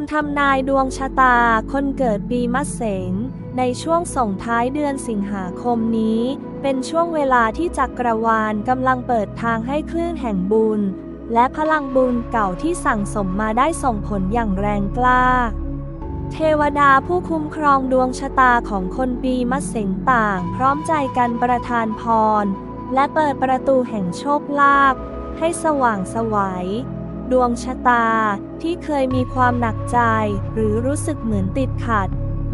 ำทำนายดวงชะตา คนเกิดปีมะเสง ในช่วงส่งท้ายเดือนสิงหาคมนี้ เป็นช่วงเวลาที่จักรวาลกำลังเปิดทางให้คลื่นแห่งบุญ และพลังบุญเก่าที่สั่งสมมาได้ส่งผลอย่างแรงกล้า เทวดาผู้คุ้มครองดวงชะตาของคนปีมะเสงต่าง พร้อมใจกันประทานพร และเปิดประตูแห่งโชคลาภให้สว่างสวัย ดวงชะตา ที่เคยมีความหนักใจ หรือรู้สึกเหมือนติดขัด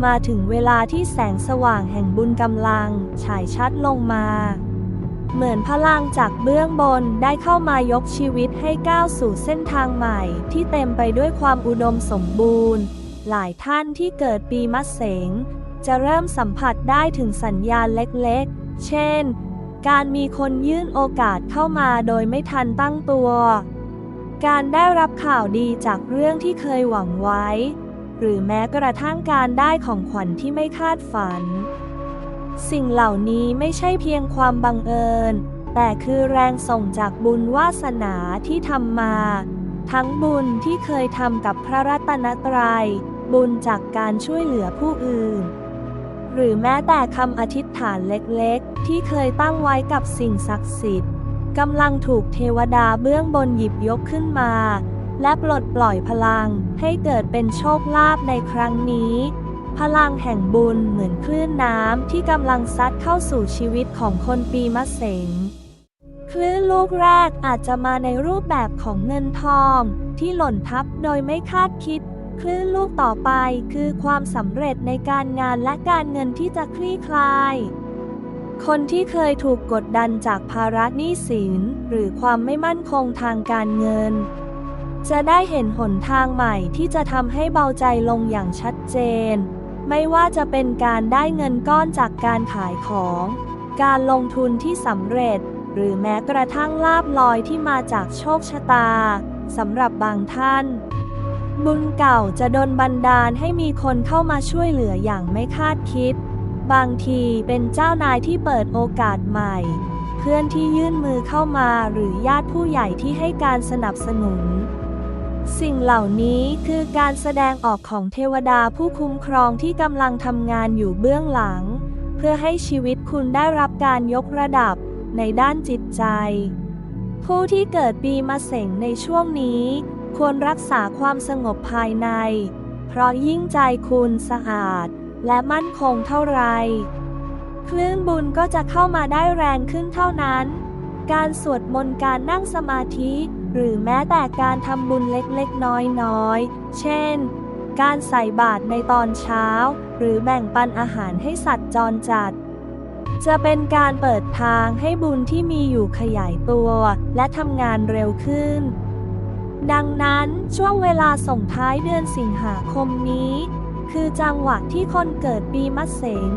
มาถึงเวลาที่แสงสว่างแห่งบุญกำลัง ฉายชัดลงมา เหมือนพลังจากเบื้องบนได้เข้ามายกชีวิตให้ก้าวสู่เส้นทางใหม่ ที่เต็มไปด้วยความอุดมสมบูรณ์ หลายท่านที่เกิดปีมะเสง จะเริ่มสัมผัสได้ถึงสัญญาณเล็กๆ เช่น การมีคนยื่นโอกาสเข้ามาโดยไม่ทันตั้งตัว การได้รับข่าวดีจากเรื่องที่เคยหวังไว้ หรือแม้กระทั่งการได้ของขวัญที่ไม่คาดฝัน สิ่งเหล่านี้ไม่ใช่เพียงความบังเอิญ แต่คือแรงส่งจากบุญวาสนาที่ทำมา ทั้งบุญที่เคยทำกับพระรัตนตรยัย บุญจากการช่วยเหลือผู้อื่น หรือแม้แต่คำอธิษฐานเล็กๆ ที่เคยตั้งไว้กับสิ่งศักดิ์สิทธิ์ กำลังถูกเทวดาเบื้องบนหยิบยกขึ้นมา และปลดปล่อยพลังให้เกิดเป็นโชคลาภในครั้งนี้ พลังแห่งบุญเหมือนคลื่นน้ำที่กำลังซัดเข้าสู่ชีวิตของคนปีมะเสงคลื่นลูกแรกอาจจะมาในรูปแบบของเงินทอง ที่หล่นทับโดยไม่คาดคิด คลื่นลูกต่อไปคือความสำเร็จในการงานและการเงินที่จะคลี่คลาย คนที่เคยถูกกดดันจากภาระหนี้สิน หรือความไม่มั่นคงทางการเงิน จะได้เห็นหนทางใหม่ที่จะทำให้เบาใจลงอย่างชัดเจน ไม่ว่าจะเป็นการได้เงินก้อนจากการขายของ การลงทุนที่สำเร็จ หรือแม้กระทั่งลาบลอยที่มาจากโชคชะตาสำหรับบางท่าน บุญเก่าจะดนบันดาลให้มีคนเข้ามาช่วยเหลืออย่างไม่คาดคิด บางทีเป็นเจ้านายที่เปิดโอกาสใหม่ เพื่อนที่ยื่นมือเข้ามาหรือญาติผู้ใหญ่ที่ให้การสนับสนุน สิ่งเหล่านี้คือการแสดงออกของเทวดาผู้คุ้มครองที่กำลังทำงานอยู่เบื้องหลัง เพื่อให้ชีวิตคุณได้รับการยกระดับในด้านจิตใจ ผู้ที่เกิดปีมะเสงในช่วงนี้ ควรรักษาความสงบภายใน เพราะยิ่งใจคุณสะอาด และมั่นคงเท่าไร คลื่นบุญก็จะเข้ามาได้แรงขึ้นเท่านั้น การสวดมนต์การนั่งสมาธิ หรือแม้แต่การทำบุญเล็กๆ น้อยๆ เช่น การใส่บาตรในตอนเช้า หรือแบ่งปันอาหารให้สัตว์จรจัดจะเป็นการเปิดทางให้บุญที่มีอยู่ขยายตัว และทำงานเร็วขึ้น ดังนั้นช่วงเวลาส่งท้ายเดือนสิงหาคมนี้ คือจังหวะที่คนเกิดปีมะเสง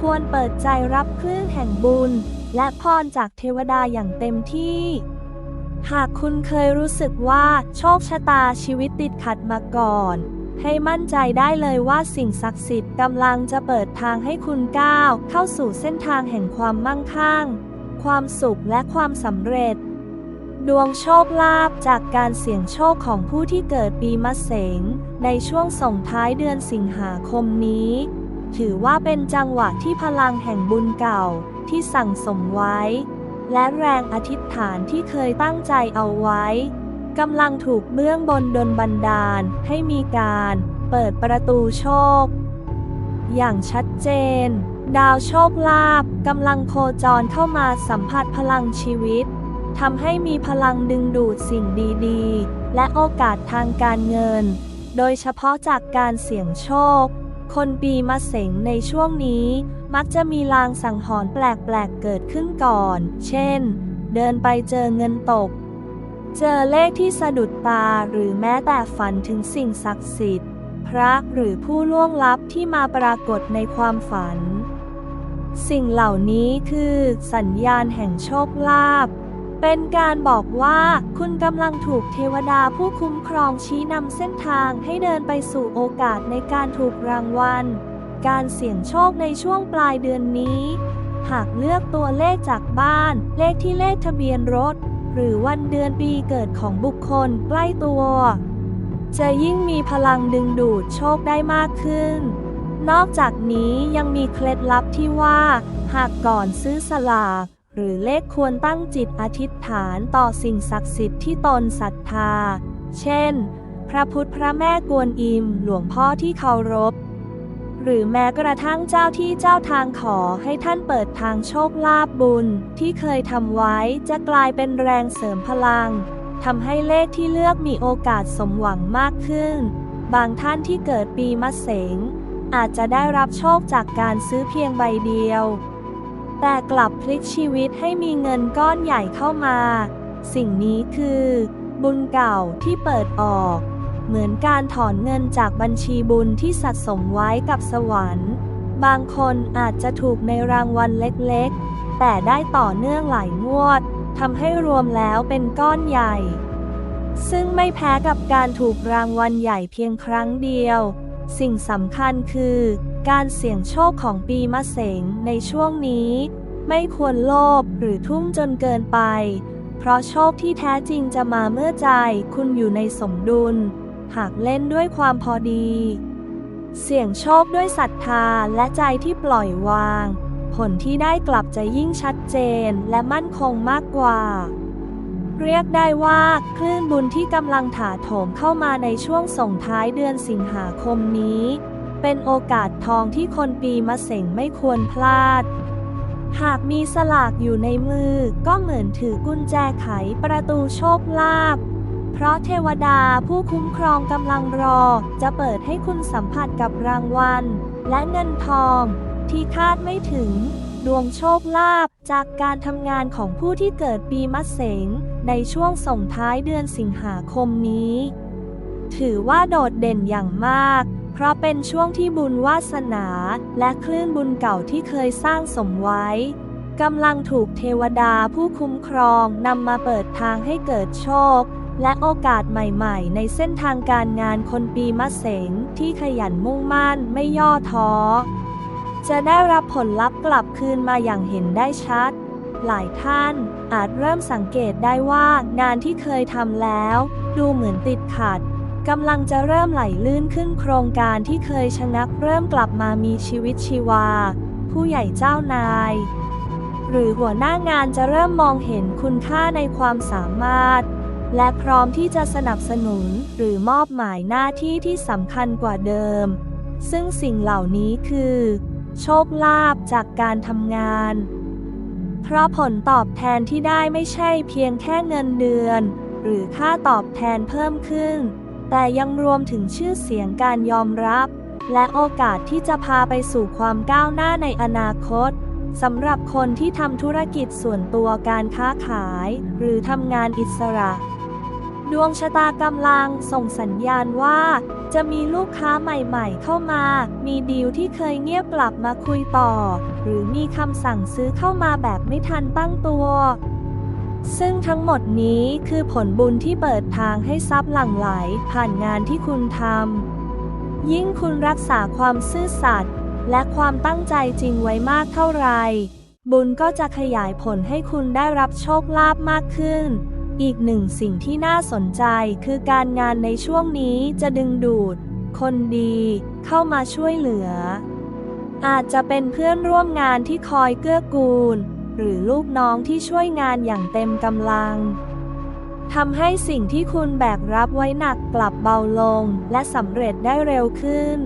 ควรเปิดใจรับคลื่นแห่งบุญ และพรจากเทวดาอย่างเต็มที่ หากคุณเคยรู้สึกว่าโชคชะตาชีวิตติดขัดมาก่อน ให้มั่นใจได้เลยว่าสิ่งศักดิ์สิทธิ์กำลังจะเปิดทางให้คุณก้าวเข้าสู่เส้นทางแห่งความมั่งคั่ง ความสุขและความสำเร็จ ดวงโชคลาภจากการเสี่ยงโชคของผู้ที่เกิดปีมะเสง ในช่วงส่งท้ายเดือนสิงหาคมนี้ ถือว่าเป็นจังหวะที่พลังแห่งบุญเก่าที่สั่งสมไว้ และแรงอธิษฐานที่เคยตั้งใจเอาไว้กำลังถูกเบื้องบนดลบันดาลให้มีการเปิดประตูโชค อย่างชัดเจน ดาวโชคลาภกำลังโคจรเข้ามาสัมผัสพลังชีวิต ทำให้มีพลังดึงดูดสิ่งดีๆ และโอกาสทางการเงิน โดยเฉพาะจากการเสี่ยงโชค คนปีมะเสงในช่วงนี้ มักจะมีลางสังหรณ์แปลกๆเกิดขึ้นก่อน เช่น เดินไปเจอเงินตก เจอเลขที่สะดุดตาหรือแม้แต่ฝันถึงสิ่งศักดิ์สิทธิ์ พระหรือผู้ล่วงลับที่มาปรากฏในความฝัน สิ่งเหล่านี้คือสัญญาณแห่งโชคลาภ เป็นการบอกว่าคุณกำลังถูกเทวดาผู้คุ้มครองชี้นำเส้นทางให้เดินไปสู่โอกาสในการถูกรางวัล การเสี่ยงโชคในช่วงปลายเดือนนี้ หากเลือกตัวเลขจากบ้าน เลขที่เลขทะเบียนรถ หรือวันเดือนปีเกิดของบุคคลใกล้ตัว จะยิ่งมีพลังดึงดูดโชคได้มากขึ้น นอกจากนี้ยังมีเคล็ดลับที่ว่า หากก่อนซื้อสลาก หรือเลขควรตั้งจิตอธิษฐานต่อสิ่งศักดิ์สิทธิ์ที่ตนศรัทธา เช่น พระพุทธพระแม่กวนอิมหลวงพ่อที่เคารพ หรือแม้กระทั่งเจ้าที่เจ้าทางขอให้ท่านเปิดทางโชคลาภบุญที่เคยทำไว้จะกลายเป็นแรงเสริมพลังทำให้เลขที่เลือกมีโอกาสสมหวังมากขึ้น บางท่านที่เกิดปีมะเสงอาจจะได้รับโชคจากการซื้อเพียงใบเดียว แต่กลับพลิกชีวิตให้มีเงินก้อนใหญ่เข้ามา สิ่งนี้คือ บุญเก่าที่เปิดออก เหมือนการถอนเงินจากบัญชีบุญที่สะสมไว้กับสวรรค์ บางคนอาจจะถูกในรางวัลเล็กๆ แต่ได้ต่อเนื่องหลายงวดทำให้รวมแล้วเป็นก้อนใหญ่ ซึ่งไม่แพ้กับการถูกรางวัลใหญ่เพียงครั้งเดียว สิ่งสำคัญคือ การเสี่ยงโชคของปีมะเสงในช่วงนี้ ไม่ควรโลภหรือทุ่มจนเกินไป เพราะโชคที่แท้จริงจะมาเมื่อใจคุณอยู่ในสมดุล หากเล่นด้วยความพอดี เสี่ยงโชคด้วยศรัทธาและใจที่ปล่อยวาง ผลที่ได้กลับจะยิ่งชัดเจนและมั่นคงมากกว่า เรียกได้ว่าคลื่นบุญที่กำลังถาโถมเข้ามาในช่วงส่งท้ายเดือนสิงหาคมนี้ เป็นโอกาสทองที่คนปีมะเสงไม่ควรพลาด หากมีสลากอยู่ในมือก็เหมือนถือกุญแจไขประตูโชคลาภเพราะเทวดาผู้คุ้มครองกำลังรอ จะเปิดให้คุณสัมผัสกับรางวัล และเงินทอง ที่คาดไม่ถึง ดวงโชคลาภจากการทำงานของผู้ที่เกิดปีมะเสงในช่วงส่งท้ายเดือนสิงหาคมนี้ ถือว่าโดดเด่นอย่างมาก เพราะเป็นช่วงที่บุญวาสนา และคลื่นบุญเก่าที่เคยสร้างสมไว้กำลังถูกเทวดาผู้คุ้มครองนำมาเปิดทางให้เกิดโชค และโอกาสใหม่ๆ ในเส้นทางการงานคนปีมะเสงที่ขยันมุ่งมั่นไม่ย่อท้อ จะได้รับผลลัพธ์กลับคืนมาอย่างเห็นได้ชัด หลายท่านอาจเริ่มสังเกตได้ว่างานที่เคยทำแล้ว ดูเหมือนติดขัด กำลังจะเริ่มไหลลื่นขึ้นโครงการที่เคยชะงักเริ่มกลับมามีชีวิตชีวา ผู้ใหญ่เจ้านาย หรือหัวหน้างานจะเริ่มมองเห็นคุณค่าในความสามารถ และพร้อมที่จะสนับสนุนหรือมอบหมายหน้าที่ที่สำคัญกว่าเดิม ซึ่งสิ่งเหล่านี้คือ โชคลาภจากการทำงาน เพราะผลตอบแทนที่ได้ไม่ใช่เพียงแค่เงินเดือน หรือค่าตอบแทนเพิ่มขึ้น แต่ยังรวมถึงชื่อเสียงการยอมรับ และโอกาสที่จะพาไปสู่ความก้าวหน้าในอนาคตสำหรับคนที่ทำธุรกิจส่วนตัวการค้าขาย หรือทำงานอิสระ ดวงชะตากำลังส่งสัญญาณว่า จะมีลูกค้าใหม่ๆ เข้ามา มีดีลที่เคยเงียบกลับมาคุยต่อ หรือมีคำสั่งซื้อเข้ามาแบบไม่ทันตั้งตัว ซึ่งทั้งหมดนี้คือผลบุญที่เปิดทางให้ทรัพย์หลั่งไหลผ่านงานที่คุณทำ ยิ่งคุณรักษาความซื่อสัตย์และความตั้งใจจริงไว้มากเท่าไร บุญก็จะขยายผลให้คุณได้รับโชคลาภมากขึ้น อีกหนึ่งสิ่งที่น่าสนใจคือการงานในช่วงนี้จะดึงดูด คนดีเข้ามาช่วยเหลือ อาจจะเป็นเพื่อนร่วมงานที่คอยเกื้อกูล หรือลูกน้องที่ช่วยงานอย่างเต็มกำลังทำให้สิ่งที่คุณแบกรับไว้หนักกลับเบาลง และสำเร็จได้เร็วขึ้น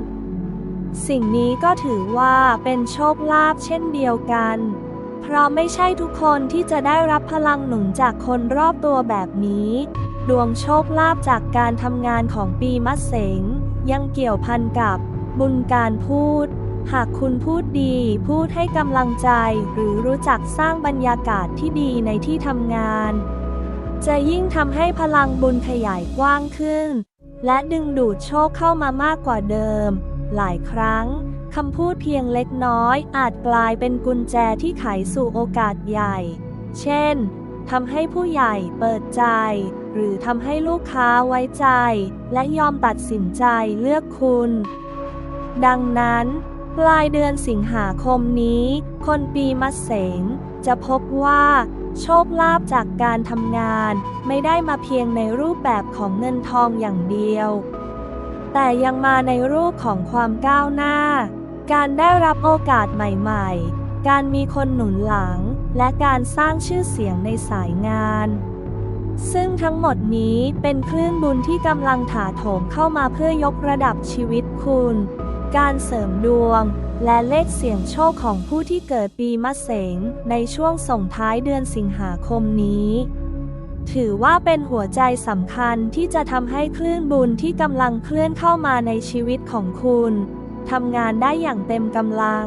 สิ่งนี้ก็ถือว่าเป็นโชคลาภเช่นเดียวกัน เพราะไม่ใช่ทุกคนที่จะได้รับพลังหนุนจากคนรอบตัวแบบนี้ ดวงโชคลาภจากการทำงานของปีมะเสงยังเกี่ยวพันกับบุญการพูด หากคุณพูดดี พูดให้กำลังใจ หรือรู้จักสร้างบรรยากาศที่ดีในที่ทำงาน จะยิ่งทำให้พลังบุญขยายกว้างขึ้น และดึงดูดโชคเข้ามามากกว่าเดิม หลายครั้งคำพูดเพียงเล็กน้อย อาจกลายเป็นกุญแจที่ไขสู่โอกาสใหญ่ เช่นทำให้ผู้ใหญ่เปิดใจ หรือทำให้ลูกค้าไว้ใจ และยอมตัดสินใจเลือกคุณ ดังนั้น ปลายเดือนสิงหาคมนี้ คนปีมะเสงจะพบว่า โชคลาภจากการทำงาน ไม่ได้มาเพียงในรูปแบบของเงินทองอย่างเดียว แต่ยังมาในรูปของความก้าวหน้า การได้รับโอกาสใหม่ๆ การมีคนหนุนหลัง และการสร้างชื่อเสียงในสายงานซึ่งทั้งหมดนี้เป็นคลื่นบุญที่กำลังถาโถมเข้ามาเพื่อยกระดับชีวิตคุณ การเสริมดวง และเลขเสี่ยงโชคของผู้ที่เกิดปีมะเสงในช่วงส่งท้ายเดือนสิงหาคมนี้ ถือว่าเป็นหัวใจสำคัญที่จะทำให้คลื่นบุญที่กำลังเคลื่อนเข้ามาในชีวิตของคุณทำงานได้อย่างเต็มกำลัง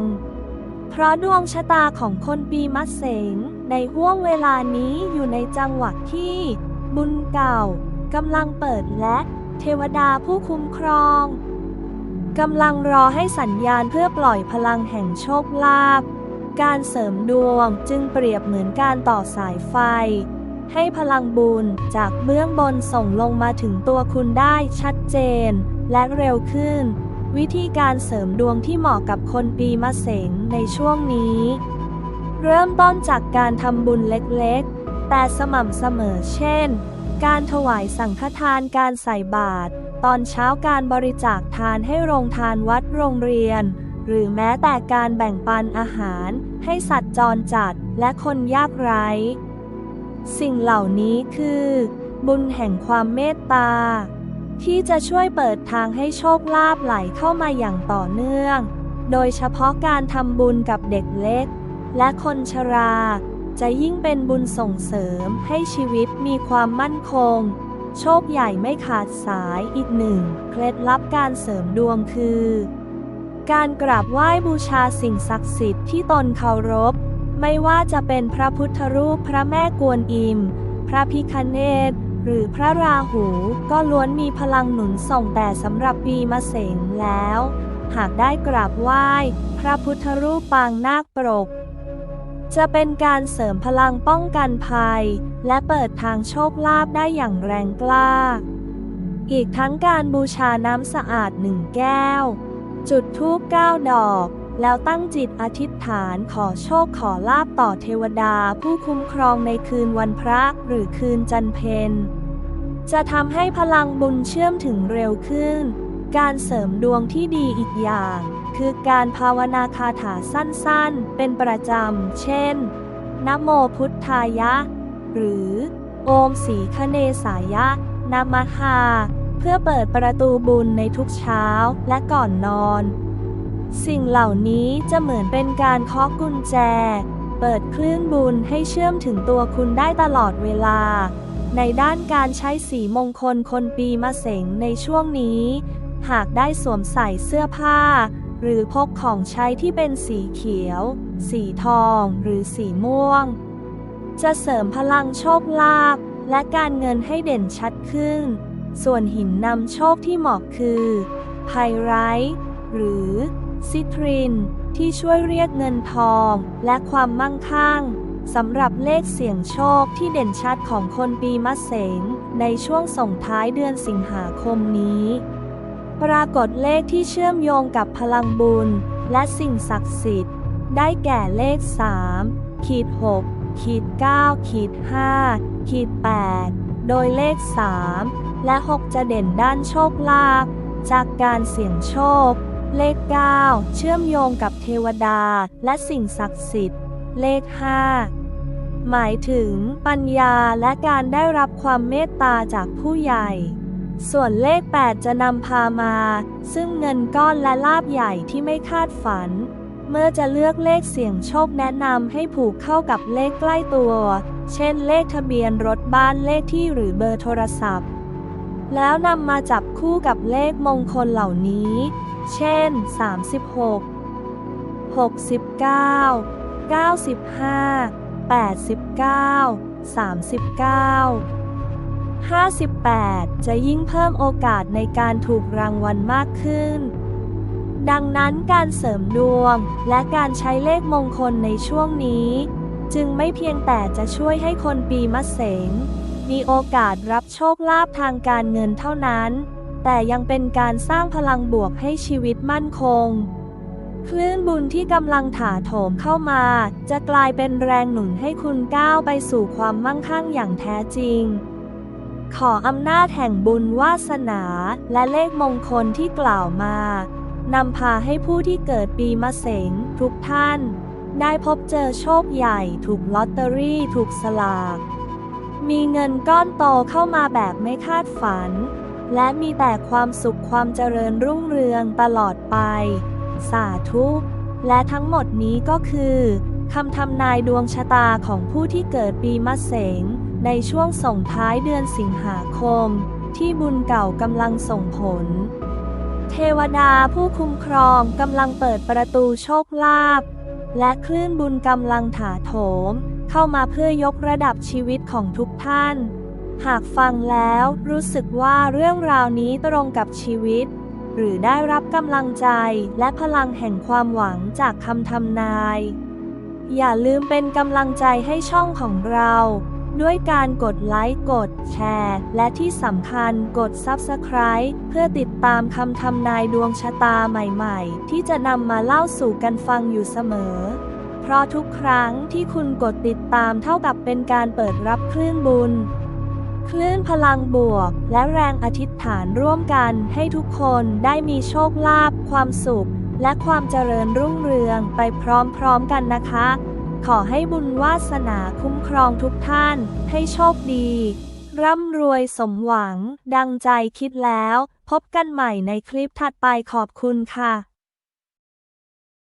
เพราะดวงชะตาของคนปีมะเสงในห่วงเวลานี้อยู่ในจังหวะที่ บุญเก่ากำลังเปิดและ เทวดาผู้คุ้มครอง กำลังรอให้สัญญาณเพื่อปล่อยพลังแห่งโชคลาภ การเสริมดวงจึงเปรียบเหมือนการต่อสายไฟ ให้พลังบุญจากเบื้องบนส่งลงมาถึงตัวคุณได้ชัดเจน และเร็วขึ้น วิธีการเสริมดวงที่เหมาะกับคนปีมะเสงในช่วงนี้ เริ่มต้นจากการทำบุญเล็กๆ แต่สม่ำเสมอเช่น การถวายสังฆทานการใส่บาตร ตอนเช้าการบริจาคทานให้โรงทานวัดโรงเรียน หรือแม้แต่การแบ่งปันอาหาร ให้สัตว์จรจัดและคนยากไร้ สิ่งเหล่านี้คือ บุญแห่งความเมตตา ที่จะช่วยเปิดทางให้โชคลาภไหลเข้ามาอย่างต่อเนื่อง โดยเฉพาะการทำบุญกับเด็กเล็ก และคนชรา จะยิ่งเป็นบุญส่งเสริมให้ชีวิตมีความมั่นคง โชคใหญ่ไม่ขาดสายอีกหนึ่ง เคล็ดลับการเสริมดวงคือ การกราบไหว้บูชาสิ่งศักดิ์สิทธิ์ที่ตนเคารพ ไม่ว่าจะเป็นพระพุทธรูปพระแม่กวนอิม พระพิคเนตหรือพระราหูก็ล้วนมีพลังหนุนส่งแต่สำหรับปีมะเสงแล้ว หากได้กราบไหว้ พระพุทธรูปปางนาคปรก จะเป็นการเสริมพลังป้องกันภัย และเปิดทางโชคลาภได้อย่างแรงกล้า อีกทั้งการบูชาน้ำสะอาดหนึ่งแก้ว จุดธูปเก้าดอก แล้วตั้งจิตอธิษฐานขอโชคขอลาบต่อเทวดาผู้คุ้มครองในคืนวันพระหรือคืนจันเพนจะทำให้พลังบุญเชื่อมถึงเร็วขึ้น การเสริมดวงที่ดีอีกอย่าง คือการภาวนาคาถาสั้นๆ เป็นประจำ เช่น นะโมพุทธายะ หรือโอมสีคเนสายะนามหา เพื่อเปิดประตูบุญในทุกเช้าและก่อนนอน สิ่งเหล่านี้จะเหมือนเป็นการเคาะกุญแจ เปิดคลื่นบุญให้เชื่อมถึงตัวคุณได้ตลอดเวลา ในด้านการใช้สีมงคลคนปีมะเสงในช่วงนี้ หากได้สวมใส่เสื้อผ้า หรือพกของใช้ที่เป็นสีเขียว สีทอง หรือสีม่วง จะเสริมพลังโชคลาภและการเงินให้เด่นชัดขึ้น ส่วนหินนำโชคที่เหมาะคือไพไรท์หรือซิทริน ที่ช่วยเรียกเงินทองและความมั่งคั่งสำหรับเลขเสี่ยงโชคที่เด่นชัดของคนปีมะเสงในช่วงส่งท้ายเดือนสิงหาคมนี้ ปรากฏเลขที่เชื่อมโยงกับพลังบุญ และสิ่งศักดิ์สิทธิ์ ได้แก่เลข 3 ขีด 6 ขีด 9 ขีด 5 ขีด 8 โดยเลข 3 และ 6 จะเด่นด้านโชคลาภจากการเสี่ยงโชค เลข 9 เชื่อมโยงกับเทวดาและสิ่งศักดิ์สิทธิ์ เลข 5 หมายถึงปัญญาและการได้รับความเมตตาจากผู้ใหญ่ ส่วนเลข 8 จะนำพามา ซึ่งเงินก้อนและลาบใหญ่ที่ไม่คาดฝัน เมื่อจะเลือกเลขเสี่ยงโชคแนะนำให้ผูกเข้ากับเลขใกล้ตัว เช่นเลขทะเบียนรถบ้านเลขที่หรือเบอร์โทรศัพท์ แล้วนำมาจับคู่กับเลขมงคลเหล่านี้ เช่น 36 69 95 89 39 58 จะยิ่งเพิ่มโอกาสในการถูกรางวัลมากขึ้น ดังนั้นการเสริมดวง และการใช้เลขมงคลในช่วงนี้ จึงไม่เพียงแต่จะช่วยให้คนปีมะเสง มีโอกาสรับโชคลาภทางการเงินเท่านั้น แต่ยังเป็นการสร้างพลังบวกให้ชีวิตมั่นคงคลื่นบุญที่กำลังถาโถมเข้ามา จะกลายเป็นแรงหนุนให้คุณก้าวไปสู่ความมั่งคั่งอย่างแท้จริง ขออำนาจแห่งบุญวาสนาและเลขมงคลที่กล่าวมานำพาให้ผู้ที่เกิดปีมะเสงทุกท่าน ได้พบเจอโชคใหญ่ถูกลอตเตอรี่ถูกสลาก มีเงินก้อนโตเข้ามาแบบไม่คาดฝัน และมีแต่ความสุขความเจริญรุ่งเรืองตลอดไป สาธุและทั้งหมดนี้ก็คือคำทำนายดวงชะตาของผู้ที่เกิดปีมะเสง ในช่วงส่งท้ายเดือนสิงหาคม ที่บุญเก่ากำลังส่งผล เทวดาผู้คุ้มครองกำลังเปิดประตูโชคลาภและคลื่นบุญกำลังถาโถม เข้ามาเพื่อยกระดับชีวิตของทุกท่าน หากฟังแล้วรู้สึกว่าเรื่องราวนี้ตรงกับชีวิต หรือได้รับกำลังใจและพลังแห่งความหวังจากคำทำนาย อย่าลืมเป็นกำลังใจให้ช่องของเรา ด้วยการกดไลค์ กดแชร์ และที่สำคัญกด Subscribe เพื่อติดตามคำทำนายดวงชะตาใหม่ๆ ที่จะนำมาเล่าสู่กันฟังอยู่เสมอ เพราะทุกครั้งที่คุณกดติดตามเท่ากับเป็นการเปิดรับคลื่นบุญ คลื่นพลังบวก และแรงอธิษฐานร่วมกันให้ทุกคนได้มีโชคลาภความสุข และความเจริญรุ่งเรืองไปพร้อมๆกันนะคะ ขอให้บุญวาสนาคุ้มครองทุกท่าน ให้โชคดี ร่ำรวยสมหวัง ดังใจคิดแล้ว พบกันใหม่ในคลิปถัดไปขอบคุณค่ะ